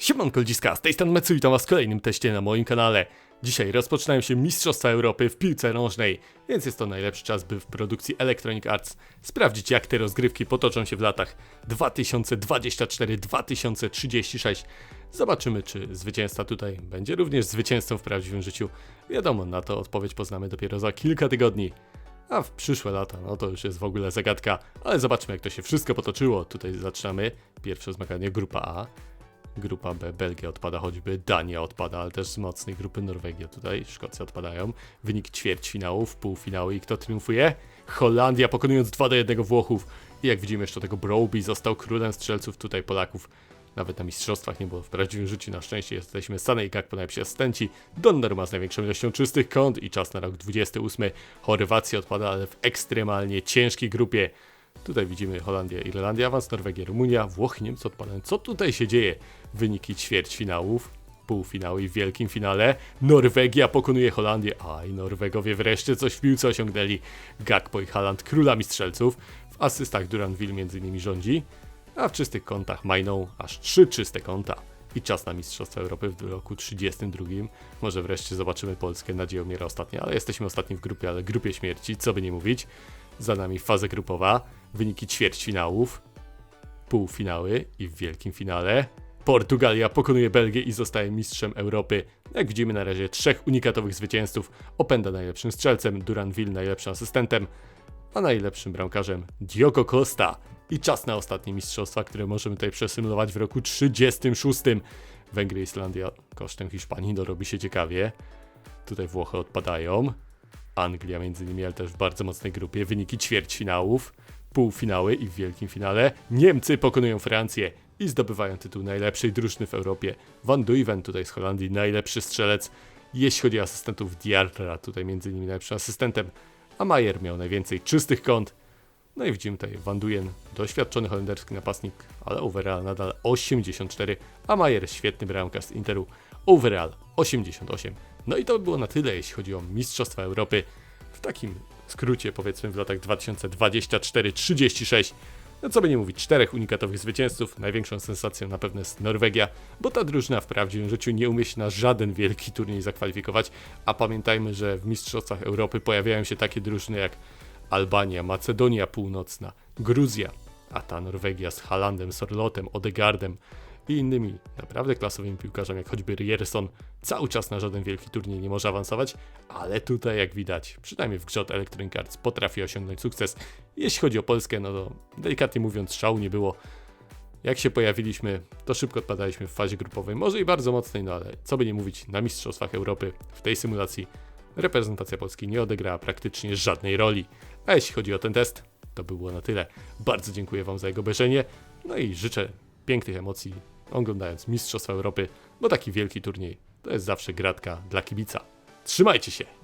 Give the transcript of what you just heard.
Siemanko Ludziska, z tej strony Mecu witam was w kolejnym teście na moim kanale. Dzisiaj rozpoczynają się Mistrzostwa Europy w piłce nożnej, więc jest to najlepszy czas, by w produkcji Electronic Arts sprawdzić jak te rozgrywki potoczą się w latach 2024-2036. Zobaczymy, czy zwycięzca tutaj będzie również zwycięzcą w prawdziwym życiu. Wiadomo, na to odpowiedź poznamy dopiero za kilka tygodni. A w przyszłe lata, no to już jest w ogóle zagadka, ale zobaczmy jak to się wszystko potoczyło. Tutaj zaczynamy. Pierwsze zmaganie grupa A. Grupa B, Belgia odpada choćby, Dania odpada, ale też z mocnej grupy Norwegia tutaj, Szkocja odpadają. Wynik ćwierćfinałów, półfinały i kto triumfuje? Holandia pokonując 2 do 1 Włochów. I jak widzimy jeszcze tego Broby został królem strzelców tutaj Polaków. Nawet na mistrzostwach nie było w prawdziwym życiu, na szczęście jesteśmy Sane i Gakpo najlepsi asystenci. Donnarumma z największą ilością czystych kąt i czas na rok 28. Chorwacja odpada, ale w ekstremalnie ciężkiej grupie. Tutaj widzimy Holandia, Irlandia, awans, Norwegia, Rumunia, Włochy, Niemcy odpadają. Co tutaj się dzieje? Wyniki ćwierćfinałów, półfinały i w wielkim finale. Norwegia pokonuje Holandię. Aj, Norwegowie wreszcie coś w piłce osiągnęli. Gakpo i Haaland królami strzelców. W asystach Duranville między nimi rządzi. A w czystych kątach majną aż trzy czyste kąta. I czas na Mistrzostwa Europy w roku 32. Może wreszcie zobaczymy Polskę. Nadzieja umiera ostatnia, ale jesteśmy ostatni w grupie, ale grupie śmierci, co by nie mówić. Za nami faza grupowa, wyniki ćwierćfinałów, półfinały i w wielkim finale. Portugalia pokonuje Belgię i zostaje mistrzem Europy. Jak widzimy na razie trzech unikatowych zwycięzców. Openda najlepszym strzelcem, Duranville najlepszym asystentem, a najlepszym bramkarzem Diogo Costa. I czas na ostatnie mistrzostwa, które możemy tutaj przesymulować w roku 36. Węgry i Islandia kosztem Hiszpanii, no robi się ciekawie. Tutaj Włochy odpadają. Anglia między innymi, ale też w bardzo mocnej grupie. Wyniki ćwierćfinałów, półfinały i w wielkim finale. Niemcy pokonują Francję i zdobywają tytuł najlepszej drużyny w Europie. Van Duiven tutaj z Holandii, najlepszy strzelec. Jeśli chodzi o asystentów, Diarra tutaj między innymi najlepszym asystentem, a Mayer miał najwięcej czystych kąt. No i widzimy tutaj Van Duyen, doświadczony holenderski napastnik, ale overall nadal 84, a Mayer świetny bramkarz z Interu, overall 88. No i to by było na tyle, jeśli chodzi o Mistrzostwa Europy. W takim skrócie, powiedzmy, w latach 2024-36. No co by nie mówić, czterech unikatowych zwycięzców. Największą sensacją na pewno jest Norwegia, bo ta drużyna w prawdziwym życiu nie umie się na żaden wielki turniej zakwalifikować. A pamiętajmy, że w Mistrzostwach Europy pojawiają się takie drużyny jak Albania, Macedonia Północna, Gruzja, a ta Norwegia z Halandem, Sorlotem, Odegardem i innymi naprawdę klasowymi piłkarzami, jak choćby Rierson, cały czas na żaden wielki turniej nie może awansować, ale tutaj jak widać, przynajmniej w grze od Electronic Arts potrafi osiągnąć sukces. Jeśli chodzi o Polskę, no to delikatnie mówiąc szału nie było. Jak się pojawiliśmy, to szybko odpadaliśmy w fazie grupowej, może i bardzo mocnej, no ale co by nie mówić, na Mistrzostwach Europy w tej symulacji reprezentacja Polski nie odegrała praktycznie żadnej roli. A jeśli chodzi o ten test, to by było na tyle. Bardzo dziękuję Wam za jego obejrzenie, no i życzę pięknych emocji oglądając Mistrzostwa Europy, bo taki wielki turniej to jest zawsze gratka dla kibica. Trzymajcie się!